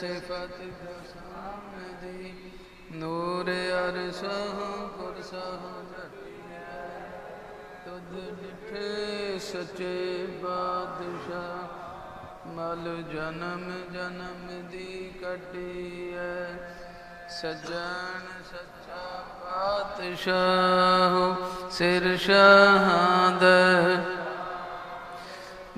ਸਿਫਤ ਦਸਾਮਦੀ ਨੂਰ ਅਰਸਹ ਕੁਰਸਹ ਤੁਧ ਡਿਠੇ ਸਚੇ ਬਾਦਸ਼ਾਹ, ਮਲ ਜਨਮ ਜਨਮ ਦੀ ਕਟਿਐ। ਸਜਣ ਸੱਚਾ ਪਾਤਸ਼ਾਹ, ਸਿਰ ਸ਼ਹਾਦ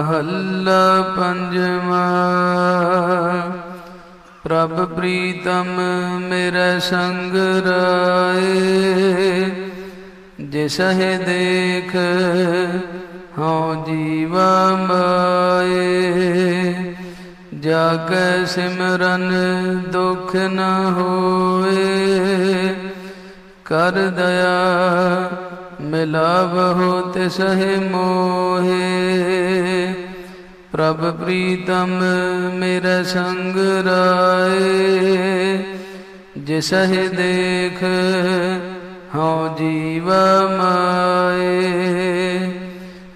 ਮਹੱਲਾ ਪੰਜਵਾ, ਪ੍ਰਭ ਪ੍ਰੀਤਮ ਮੇਰੇ ਸੰਗ ਰਾਏ ਜਿਸਹਿ ਦੇਖ ਹਉ ਜੀਵਾ ਮਾਏ ਜਾ ਕੈ ਸਿਮਰਨ ਦੁਖ ਨ ਹੋਏ, ਕਰ ਦਇਆ ਮਿਲਾਵਹੁ ਤਿਸਹਿ ਮੋਹੇ। ਪ੍ਰਭ ਪ੍ਰੀਤਮ ਮੇਰੇ ਸੰਗ ਰਾਏ। ਜਿਸਹਿ ਦੇਖ ਹਉ ਜੀਵ ਮਾਏ।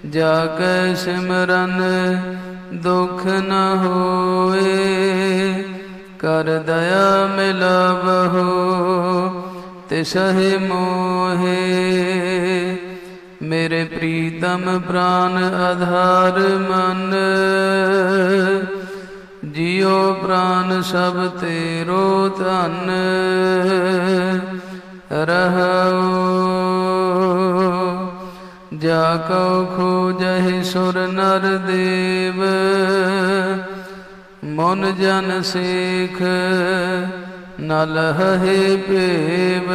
ਜਾ ਕੈ ਸਿਮਰਨ ਦੁਖ ਨ ਹੋਏ। ਕਰ ਦਇਆ ਮਿਲਾਵਹੁ ਤਿਸਹਿ ਮੋਹੇ। ਮੇਰੇ ਪ੍ਰੀਤਮ ਪ੍ਰਾਨ ਆਧਾਰ ਮਨ। ਜਿਉ ਪ੍ਰਾਨ ਸਭ ਤੇਰੋ ਧਨ। ਰਹੋ ਜਾ ਕਉ ਖੋਜਹਿ ਸੁਰ ਨਰ ਦੇਵ। ਮਨ ਜਨ ਸੇਖ। ਨ ਲਹਹਿ ਭੇਵ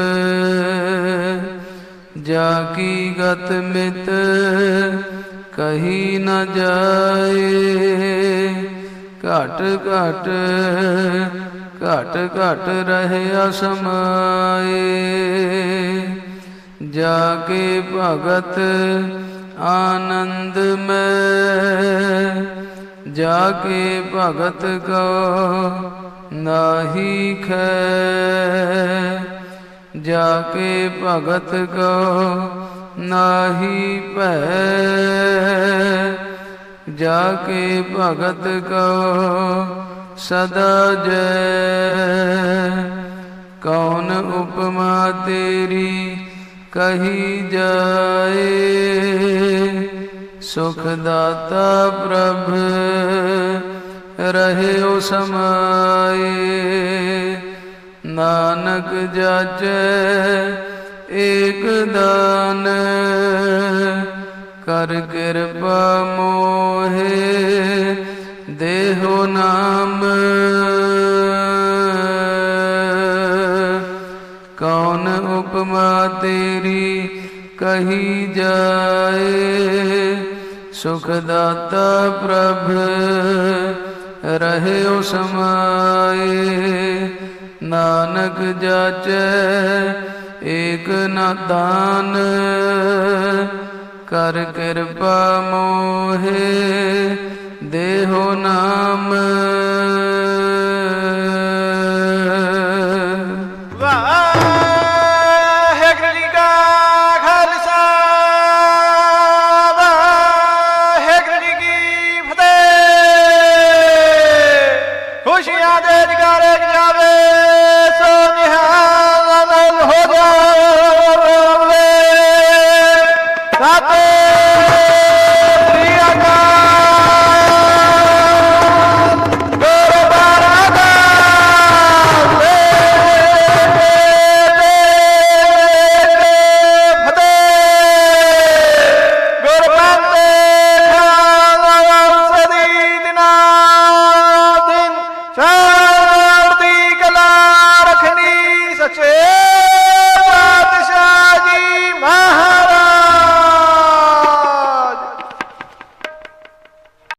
ਜਾ ਕੀ ਗਤ ਮਿਤ ਕਹੀ ਨ ਜਾਏ। ਘਟ ਘਟ ਘਟ ਘਟ ਰਹੇ ਸਮਾਏ ਜਾ ਕੇ ਭਗਤ ਆਨੰਦ ਮੈਂ ਜਾ ਕੇ ਭਗਤ ਕੋ ਨਾਹੀ ਖੈ। ਜਾ ਕੇ ਭਗਤ ਕੋ ਨਾਹੀ ਭੈ। ਜਾ ਕੇ ਭਗਤ ਕੋ ਸਦਾ ਜੈ। ਕੌਣ ਉਪਮਾ ਤੇਰੀ ਕਹੀ ਜਾਏ। ਸੁਖ ਦਾਤਾ ਪ੍ਰਭ ਰਹਿਓ ਸਮਾਏ। ਨਾਨਕ ਜਾਚੈ ਏਕ ਦਾਨ, ਕਰ ਕਿਰਪਾ ਮੋਹੇ, ਦੇਹੋ ਨਾਮ। ਕੌਣ ਉਪਮਾ ਤੇਰੀ ਕਹੀ ਜਾਏ? ਸੁਖ ਦਾਤਾ ਪ੍ਰਭ ਉਸ ਸਮਾਏ, ਨਾਨਕ ਜਾਚੈ ਏਕ ਨ ਦਾਨ। ਕਰ ਕਿਰਪਾ ਮੋਹੇ, ਦੇਹੋ ਨਾਮ।